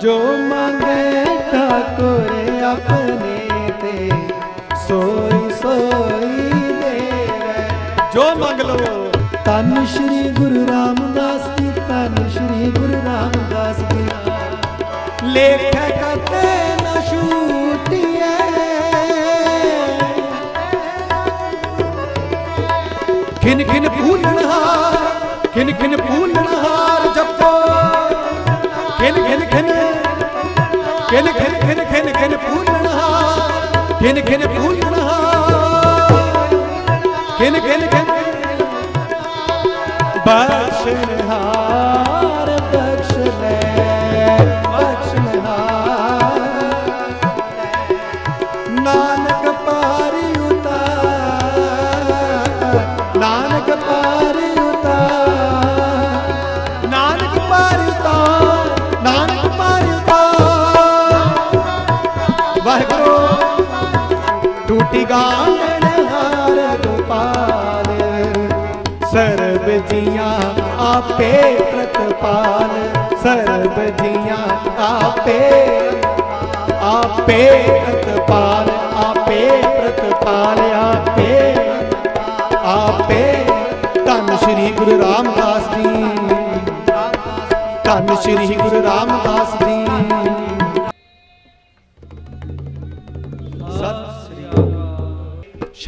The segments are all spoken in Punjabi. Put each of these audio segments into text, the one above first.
ਜੋ ਮੰਗੇ ਠਾਕੁਰ ਆਪਣੇ ਤੇ, ਸੋਈ ਸੋਈ ਦੇਵੇ। ਜੋ ਮੰਗ ਲਵੋ ਤਨ ਸ਼੍ਰੀ ਗੁਰੂ ਰਾਮਦਾਸ ਜੀ ਤਨ ਸ਼੍ਰੀ ਗੁਰੂ ਰਾਮਦਾਸ ਜੀ। ਲੇਖੈ ਕਤੇ ਨ ਛੂਟਿਐ। ਖਿਨ ਖਿਨ ਭੂਲਣਹਾਰ ਖਿਨ ਖਿਨ ਭੂਲਣਹਾਰ ਖਿਨ ਖਿਨ ਖਿਨ ਖਿਨ ਖਿਨ ਭੂਲਣਹਾਰ ਖਿਨ ਖਿਨ ਭੂਲਣਹਾਰ ਖਿਨ ਖਿਨ ਖਿਨ। ਬਖਸ਼ਣਹਾਰ ਟੂਟੀ ਗਾਣ ਹਾਰ ਗੋਪਾਲ ਸਰਬ ਜੀਆਂ ਆਪੇ ਪ੍ਰਤਪਾਲ ਸਰਬ ਜੀਆਂ ਆਪੇ ਆਪੇ ਪ੍ਰਤਪਾਲ ਆਪੇ ਪ੍ਰਤਪਾਲ ਆਪੇ ਆਪੇ ਧੰਨ ਸ਼੍ਰੀ ਗੁਰੂ ਰਾਮਦਾਸ ਜੀ। ਧੰਨ ਸ਼੍ਰੀ ਗੁਰੂ ਰਾਮਦਾਸ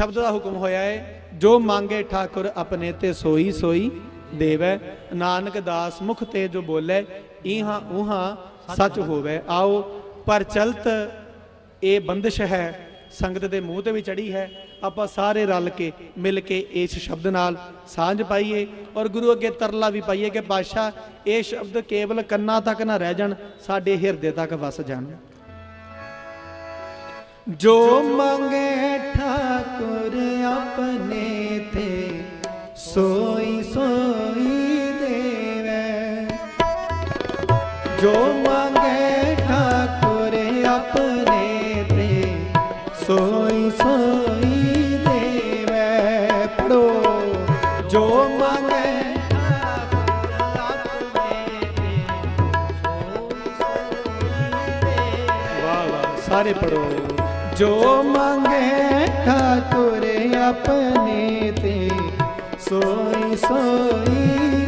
ਸ਼ਬਦ ਦਾ ਹੁਕਮ ਹੋਇਆ ਹੈ ਜੋ ਮੰਗੇ ਠਾਕੁਰ ਆਪਣੇ ਤੇ ਸੋਈ ਸੋਈ ਦੇਵੈ, ਨਾਨਕ ਦਾਸ ਮੁਖ ਤੇ ਜੋ ਬੋਲੇ ਇਹਾਂ ਉਹਾਂ ਸੱਚ ਹੋਵੇ। ਆਓ, ਪਰ ਚਲਤ ਇਹ ਬੰਦਿਸ਼ ਹੈ, ਸੰਗਤ ਦੇ ਮੂੰਹ ਤੇ ਵੀ ਚੜੀ ਹੈ। ਆਪਾਂ ਸਾਰੇ ਰਲ ਕੇ, ਮਿਲ ਕੇ ਇਸ ਸ਼ਬਦ ਨਾਲ ਸਾਂਝ ਪਾਈਏ ਔਰ ਗੁਰੂ ਅੱਗੇ ਤਰਲਾ ਵੀ ਪਾਈਏ ਕਿ ਪਾਸ਼ਾ ਇਹ ਸ਼ਬਦ ਕੇਵਲ ਕੰਨਾਂ ਤੱਕ ਨਾ ਰਹਿ ਜਾਣ, ਸਾਡੇ ਹਿਰਦੇ ਤੱਕ ਵਸ ਜਾਣ। जो मांगे ठाकुर अपने थे सोई सोई देवे जो मांगे ठाकुर अपने थे सोई सोई देवे पढ़ो जो मांगे सारे पढ़ो ਜੋ ਮੰਗੇ ਠਾਕੁਰ ਆਪਣੇ ਤੇ, ਸੋਈ ਸੋਈ।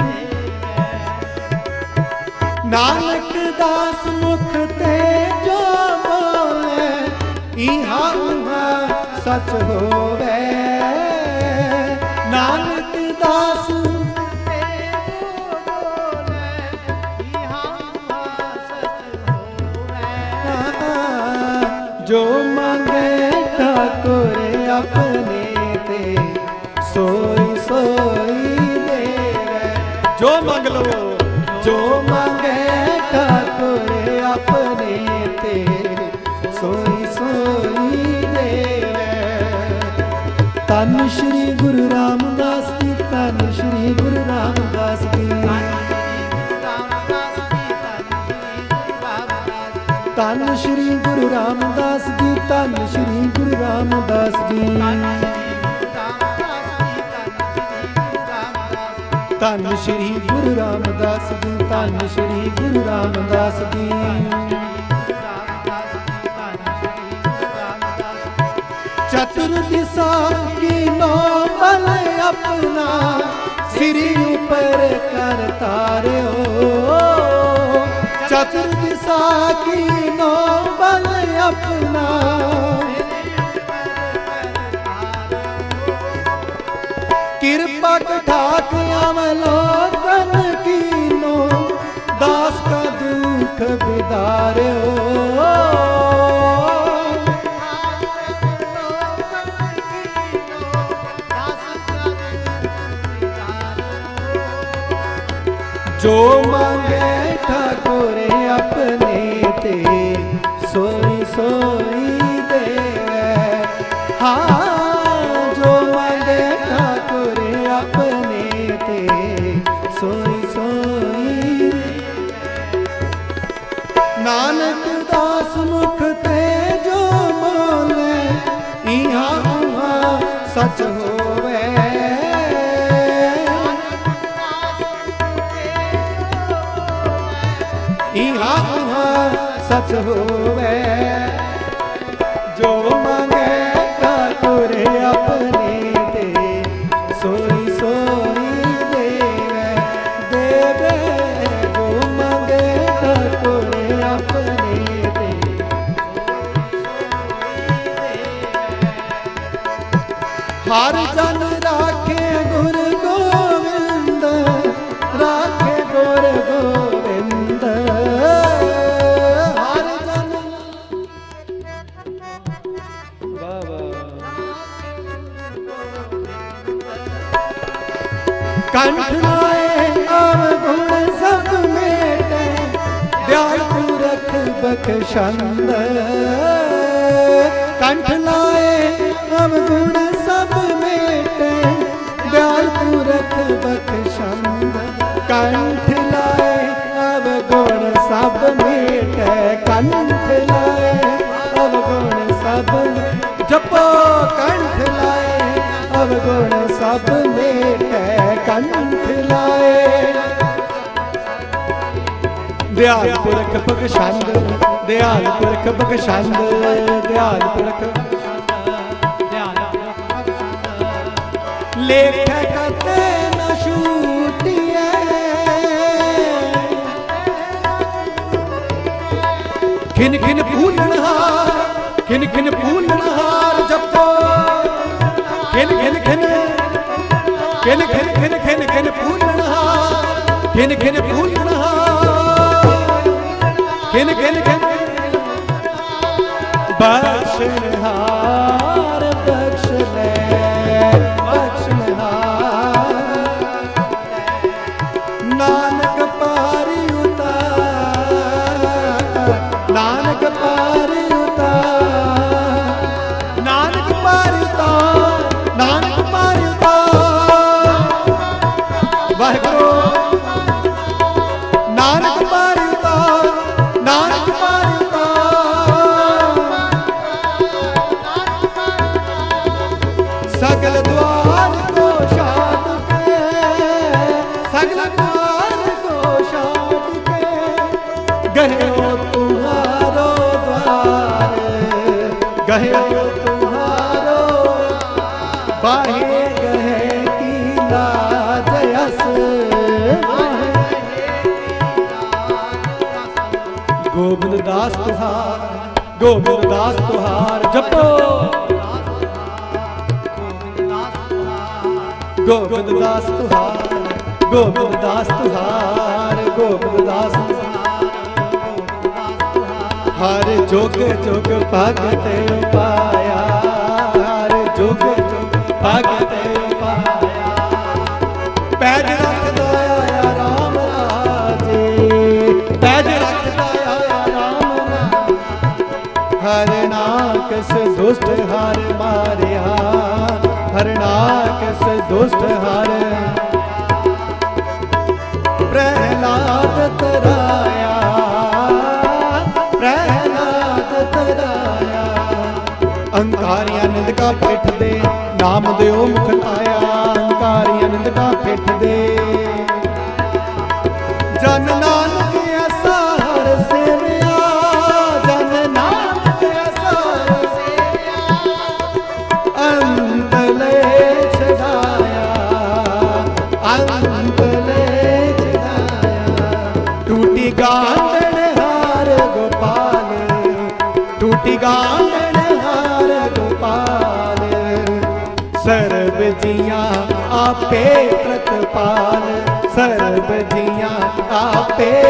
ਨਾਨਕ ਦਾਸ ਮੁਖ ਤੇ ਜੋ ਬੋਲੇ, ਇਹਾਂ ਉਹਾਂ ਸੱਚ ਹੋਵੇ। ਨਾਨਕ ਦਾਸ ਜੋ ठाकुर अपने ते सोई सोई देवे जो मांग लो जो मांगे ठाकुर अपने ते सोई सोई देवे तन श्री गुरु रामदास जी तन श्री गुरु रामदास जी ਤਨ ਸ਼੍ਰੀ ਗੁਰੂ ਰਾਮਦਾਸ ਜੀ ਤਨ ਸ਼੍ਰੀ ਰਾਮਦਾਸ ਜੀ। ਤਨ ਸ਼੍ਰੀ ਗੁਰੂ ਰਾਮਦਾਸ ਜੀ ਤਨ ਸ਼੍ਰੀ ਗੁਰੂ ਰਾਮਦਾਸ ਜੀ। ਚਤੁਰ ਦਿਸ਼ਾ ਕੀ ਨੋ ਬਲ ਆਪਣਾ, ਸਿਰੀ ਉਪਰ ਜੋ ਮੰਗੇ ਠਾਕੁਰ ਆਪਣੇ ਤੇ ਸੋਈ ਸੋਈ ਦੇਵੇ। ਹਾਂ। ਸਚ ਹੋਵੇ। ਜੋ ਮੰਗੇ ਠਾਕੁਰ ਆਪਣੇ ਤੇ। ਸੋਈ ਸੋਈ ਦੇਵੇ ਦੇਵੇ। ਜੋ ਮੰਗੇ ਠਾਕੁਰ ਆਪਣੇ ਤੇ। ਹਰ ਜਨ ਕੰਠ ਲਾਏ ਆਵ ਗੁਣ ਸਭ ਮੇਟੇ, ਦਿਆਲ ਪੁਰਖ ਬਖਸ਼ੰਦ। ਕੰਠ ਲਾਏ ਆਵ ਗੁਣ ਸਭ ਮੇਟੇ, ਦਿਆਲ ਪੁਰਖ ਬਖਸ਼ੰਦ। ਕੰਠ ਲਾਏ ਆਵ ਗੁਣ ਸਭ ਮੇਟੇ, ਕੰਠ ਦਿਹਾਲ ਤਿਲਕ ਬਖਸ਼ੰਦ ਦਿਹਾਲ ਤਿਲਕ ਬਖਸ਼ੰਦ ਦਿਹਾਲ ਤਿਲਕ ਲੇਖੇ ਕਤੇ ਨਾ ਛੂਟੀਏ ਖਿਨ ਖਿਨ ਭੂਲਣ ਹਾਰ, ਖਿਨ ਖਿਨ ਭੂਲਣ ਕਿਨ ਕਿਨ ਕਿਨ ਬਾਸ਼ਨਹਾਰ ਗਹਿਓ ਤੁਮਾਰੋ ਬਾਹੇ ਗਹਿ ਕੀ ਲਾਜ ਅਸ। ਗੋਬਿੰਦ ਦਾਸ ਤੁਹਾਰ, ਗੋਬਿੰਦ ਦਾਸ ਤੁਹਾਰ ਜਪੋ। ਗੋਬਿੰਦ ਦਾਸ ਤੁਹਾਰ, ਗੋਬਿੰਦ ਦਾਸ ਤੁਹਾਰ, ਗੋਬਿੰਦ ਦਾਸ ਹਰ ਜੁਗ ਜੁਗ ਭਗਤ ਪਾਇਆ, ਹਰ ਜੁਗ ਜੁਗ ਭਗਤ ਪਾਇਆ। ਪੈਜ ਰੱਖਦਾ ਆਇਆ ਰਾਮ ਰਾਜੇ, ਪੈਜ ਰੱਖਦਾ ਆਇਆ ਰਾਮ ਰਾਜੇ। ਹਰਨਾਕਸ ਦੁਸ਼ਟ ਹਰ ਮਾਰਿਆ ਹਰਨਾਕਸ ਦੁਸ਼ਟ ਹਰ ਪ੍ਰਹਿਲਾਦ ਤਰਾਇਆ ਅੰਕਾਰੀਆਂ ਨਿੰਦਕਾ ਪਿੱਠ ਦੇ ਨਾਮ ਦਿਓ ਮੁਖ ਲਾਇਆ ਅੰਕਾਰੀਆਂ ਨਿੰਦਕਾ ਪਿੱਠ ਦੇ ਜਨ ਨਾਨਕ ਐਸਾ ਹਰ ਸੇਵਿਆ, ਜਨ ਨਾਨਕ ਐਸਾ ਹਰ ਸੇਵਿਆ। ਅੰਤ ਲੈ ਛਡਾਇਆ ਅੰਤ ਲੈ ਛਡਾਇਆ ਟੂਟੀ ਗਾ ਟੂਟੀ ਗਾਂਡਣ ਹਾਰ ਗੋਪਾਲ। ਸਰਬ ਜੀਆਂ ਆਪੇ ਪ੍ਰਤਪਾਲ। ਸਰਬ ਜੀਆਂ ਆਪੇ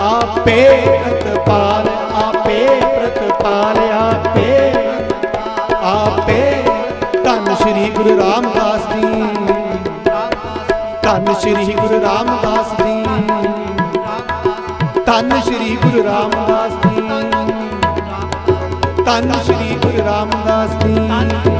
ਆਪੇ ਪ੍ਰਤਪਾਲ ਆਪੇ ਪ੍ਰਤਪਾਲ, ਆਪੇ ਆਪੇ। ਧੰਨ ਸ਼੍ਰੀ ਗੁਰੂ ਰਾਮਦਾਸ ਜੀ। ਧੰਨ ਸ਼੍ਰੀ ਗੁਰੂ ਰਾਮਦਾਸ ਜੀ। ਧੰਨ ਸ਼੍ਰੀ ਗੁਰੂ ਰਾਮਦਾਸ ਜੀ। ਧੰਨ ਸ਼੍ਰੀ ਗੁਰੂ ਰਾਮਦਾਸ ਜੀ।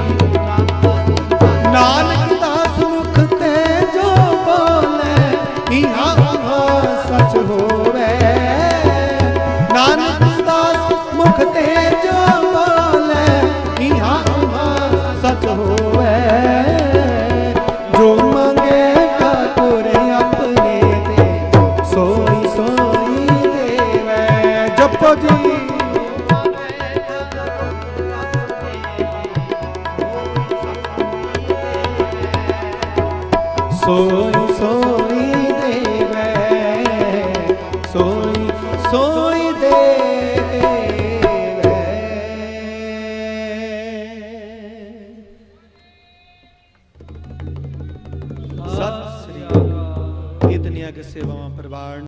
ਸੋਈ ਸੋਈ